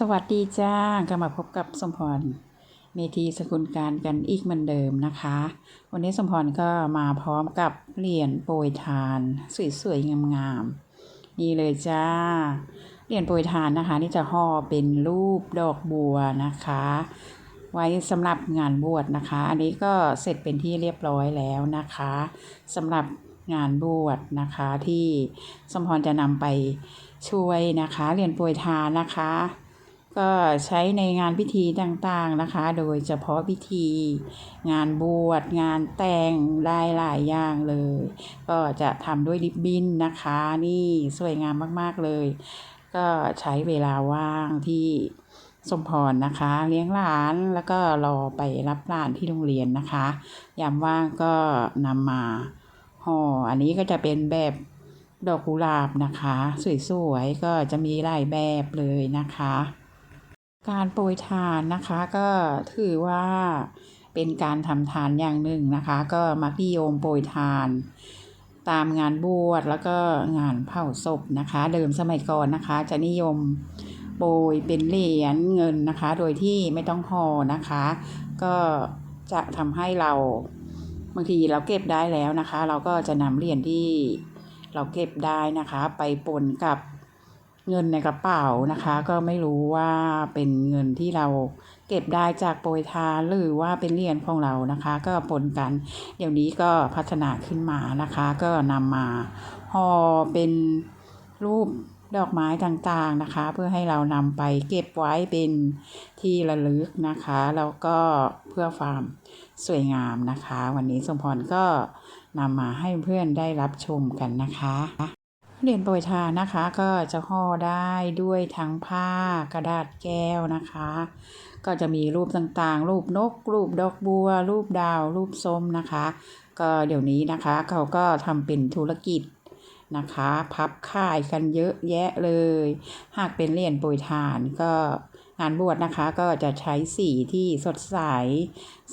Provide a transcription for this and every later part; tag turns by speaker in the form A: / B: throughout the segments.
A: สวัสดีจ้ากลับมาพบกับสมพรเมธีสกุลการกันอีกเหมือนเดิมนะคะ วันนี้สมพรก็มาพร้อมกับเหรียญโปรยทาน สวยๆงามๆนี่เลยจ้าเหรียญโปรยทานนะคะ นี่จะห่อเป็นรูปดอกบัวนะคะ ไว้สำหรับงานบวชนะคะ อันนี้ก็เสร็จเป็นที่เรียบร้อยแล้วนะคะสำหรับงานบวชนะคะที่สมพรจะนำไปช่วยนะคะ เหรียญโปรยทานนะคะ ก็ใช้ในงานพิธีต่างๆนะคะ โดยเฉพาะพิธี งานบวชงานแต่งได้หลายอย่างเลย ก็จะทำด้วยริบบิ้นนะคะ นี่สวยงามมากๆเลย ก็ใช้เวลาว่างที่สมพรนะคะ เลี้ยงหลานแล้วก็รอไปรับหลานที่โรงเรียนนะคะยามว่างก็นำมาห่ออันนี้ก็จะเป็นแบบดอกกุหลาบนะคะ สวยๆก็จะมีหลายแบบเลยนะคะ การโปรยทานนะคะก็ถือว่าเป็นการทำทานอย่างหนึ่งนะคะ ก็มักนิยมโปรยทาน ตามงานบวชแล้วก็งานเผาศพนะคะ เดิมสมัยก่อนนะคะ จะนิยมโปรยเป็นเหรียญเงินนะคะ โดยที่ไม่ต้องห่อนะคะ ก็จะทำให้เราบางทีเราเก็บได้แล้วนะคะ เราก็จะนำเหรียญที่เราเก็บได้นะคะ ไปปนกับ เงินในกระเป๋านะคะ ก็ไม่รู้ว่าเป็นเงินที่เราเก็บได้จากโปรยทานหรือว่าเป็นเหรียญของเรานะคะ ก็ปนกัน เดี๋ยวนี้ก็พัฒนาขึ้นมานะคะ ก็นำมาห่อเป็นรูปดอกไม้ต่างๆนะคะ เพื่อให้เรานำไปเก็บไว้เป็นที่ระลึกนะคะ แล้วก็เพื่อความสวยงามนะคะ วันนี้สมพรก็นำมาให้เพื่อนได้รับชมกันนะคะ เหรียญโปรยทานนะคะก็จะห่อได้ด้วยทั้งผ้ากระดาษแก้วนะคะ ก็จะมีรูปต่างๆ รูปนก รูปดอกบัว รูปดาว รูปส้มนะคะ ก็เดี๋ยวนี้นะคะเขาก็ทำเป็นธุรกิจนะคะ พับค่ายกันเยอะแยะเลย หากเป็นเหรียญโปรยทานก็งานบวชนะคะก็จะใช้สีที่สดใส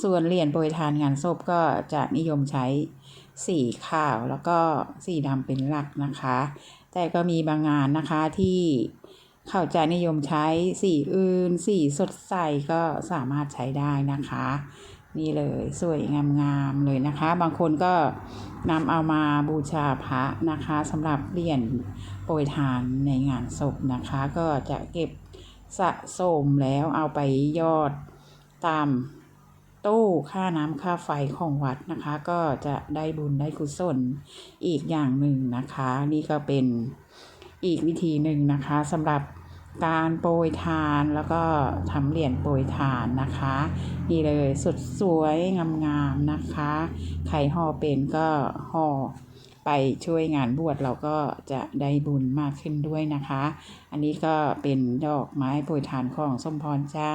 A: ส่วนเหรียญโปรยทานงานศพก็จะนิยมใช้ สีขาวแล้วก็สีดำเป็นหลักนะคะ แต่ก็มีบางงานนะคะที่เขาจะนิยมใช้สีอื่น สีสดใสก็สามารถใช้ได้นะคะ นี่เลยสวยงามๆเลยนะคะ บางคนก็นำเอามาบูชาพระนะคะสำหรับเหรียญโปรยทานในงานศพนะคะ ก็จะเก็บสะสมแล้วเอาไปยอดตาม ตู้ค่าน้ำค่าไฟของวัดนะคะ ก็จะได้บุญได้กุศลอีกอย่างหนึ่งนะคะ นี่ก็เป็นอีกวิธีหนึ่งนะคะสำหรับการโปรยทานแล้วก็ทำเหรียญโปรยทานนะคะ นี่เลยสุดสวยงามๆนะคะใครห่อเป็นก็ห่อไปช่วยงานบวชเราก็จะได้บุญมากขึ้นด้วยนะคะ อันนี้ก็เป็นดอกไม้โปรยทานของสมพรจ้า